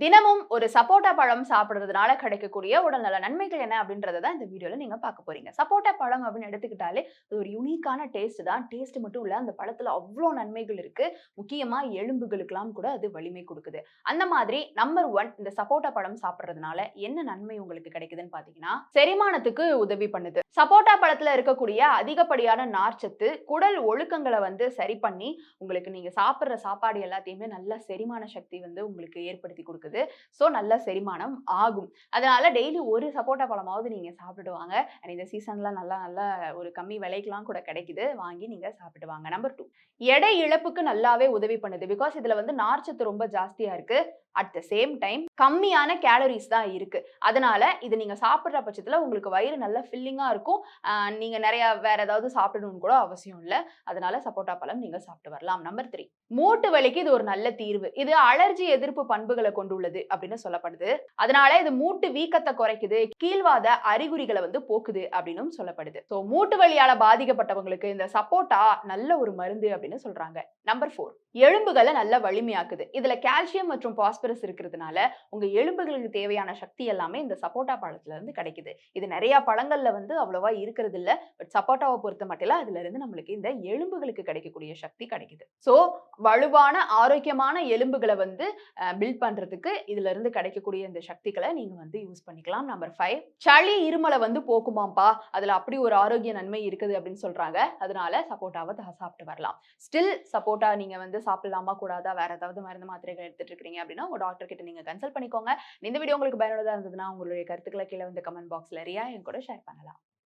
தினமும் ஒரு சப்போட்டா பழம் சாப்பிட்றதுனால கிடைக்கக்கூடிய உடல்நல நன்மைகள் என்ன அப்படின்றத தான் இந்த வீடியோவில் நீங்கள் பார்க்க போறீங்க. சப்போட்டா பழம் அப்படின்னு எடுத்துக்கிட்டாலே அது ஒரு யூனிக்கான டேஸ்ட் தான். டேஸ்ட் மட்டும் இல்லை அந்த பழத்தில் அவ்வளோ நன்மைகள் இருக்கு. முக்கியமாக எலும்புகளுக்கெல்லாம் கூட அது வலிமை கொடுக்குது. அந்த மாதிரி நம்பர் ஒன் இந்த சப்போட்டா பழம் சாப்பிட்றதுனால என்ன நன்மை உங்களுக்கு கிடைக்குதுன்னு பார்த்தீங்கன்னா செரிமானத்துக்கு உதவி பண்ணுது. சப்போட்டா பழத்தில் இருக்கக்கூடிய அதிகப்படியான நார்ச்சத்து குடல் ஒழுக்கங்களை வந்து சரி பண்ணி உங்களுக்கு நீங்கள் சாப்பிட்ற சாப்பாடு எல்லாத்தையுமே நல்ல செரிமான சக்தி வந்து உங்களுக்கு ஏற்படுத்தி கொடுக்குது. ஸோ நல்ல செரிமானம் ஆகும். அதனால டெய்லி ஒரு சப்போட்டா பழமாவது நீங்க சாப்பிட்டு வாங்க. அண்ட் இந்த சீசன்ல நல்லா நல்ல ஒரு கம்மி விலைக்கெல்லாம் கூட கிடைக்குது. வாங்கி நீங்க சாப்பிட்டு வாங்க. நம்பர் டூ எடை இழப்புக்கு நல்லாவே உதவி பண்ணுது. பிகாஸ் இதுல வந்து நார்ச்சத்து ரொம்ப ஜாஸ்தியா இருக்கு. அட் த சேம் டைம் கம்மியான கேலரிஸ் தான் இருக்கு. அதனால இது நீங்க சாப்பிடுற பட்சத்துல உங்களுக்கு வயிறு நல்ல ஃபில்லிங்கா இருக்கும். நீங்க நிறைய வேற ஏதாவது சாப்பிடணும்னு கூட அவசியம் இல்லை. அதனால சப்போட்டா பழம் நீங்க சாப்பிட்டு வரலாம். நம்பர் த்ரீ மூட்டு வலிக்கு இது ஒரு நல்ல தீர்வு. இது அலர்ஜி எதிர்ப்பு பண்புகளை கொண்டு கொண்டுள்ளது அப்படின்னு சொல்லப்படுது. அதனால இது மூட்டு வீக்கத்தை குறைக்குது கீழ்வாத அறிகுறிகளை வந்து போக்குது அப்படின்னும் சொல்லப்படுது. ஸோ மூட்டு வலியால பாதிக்கப்பட்டவங்களுக்கு இந்த சப்போட்டா நல்ல ஒரு மருந்து அப்படின்னு சொல்றாங்க. நம்பர் ஃபோர் எலும்புகளை நல்ல வலிமையாக்குது. இதுல கால்சியம் மற்றும் பாஸ்பரஸ் இருக்கிறதுனால உங்க எலும்புகளுக்கு தேவையான சக்தி எல்லாமே இந்த சப்போட்டா பழத்துல இருந்து கிடைக்குது. இது நிறைய பழங்கள்ல வந்து அவ்வளவா இருக்கிறது இல்ல பட் சப்போட்டாவை பொறுத்த மட்டும் அதுல இருந்து நம்மளுக்கு இந்த எலும்புகளுக்கு கிடைக்கக்கூடிய சக்தி கிடைக்குது. ஸோ வலுவான ஆரோக்கியமான எலும்புகளை வந்து பில்ட் பண்றதுக்கு இதுல இருந்து கிடைக்கக்கூடிய இந்த சக்திகளை நீங்க வந்து யூஸ் பண்ணிக்கலாம். நம்பர் ஃபைவ் சளி இருமலை வந்து போக்குமாம்பா அதுல அப்படி ஒரு ஆரோக்கிய நன்மை இருக்குது அப்படின்னு சொல்றாங்க. அதனால சப்போட்டாவை சாப்பிட்டு வரலாம். ஸ்டில் சப்போட்டா நீங்க வந்து சாப்பிடலாமா கூடாதா வேற ஏதாவது மருந்து மாத்திரைகள் எடுத்துட்டு இருக்கீங்க அப்படின்னா உங்க டாக்டர் கிட்ட நீங்க கன்சல்ட் பண்ணிக்கோங்க. இந்த வீடியோ உங்களுக்கு பயனுள்ளதா இருந்ததுன்னா உங்களுடைய கருத்துக்களை கீழே வந்து கமெண்ட் பாக்ஸ்ல ரியா என் கூட ஷேர் பண்ணலாம்.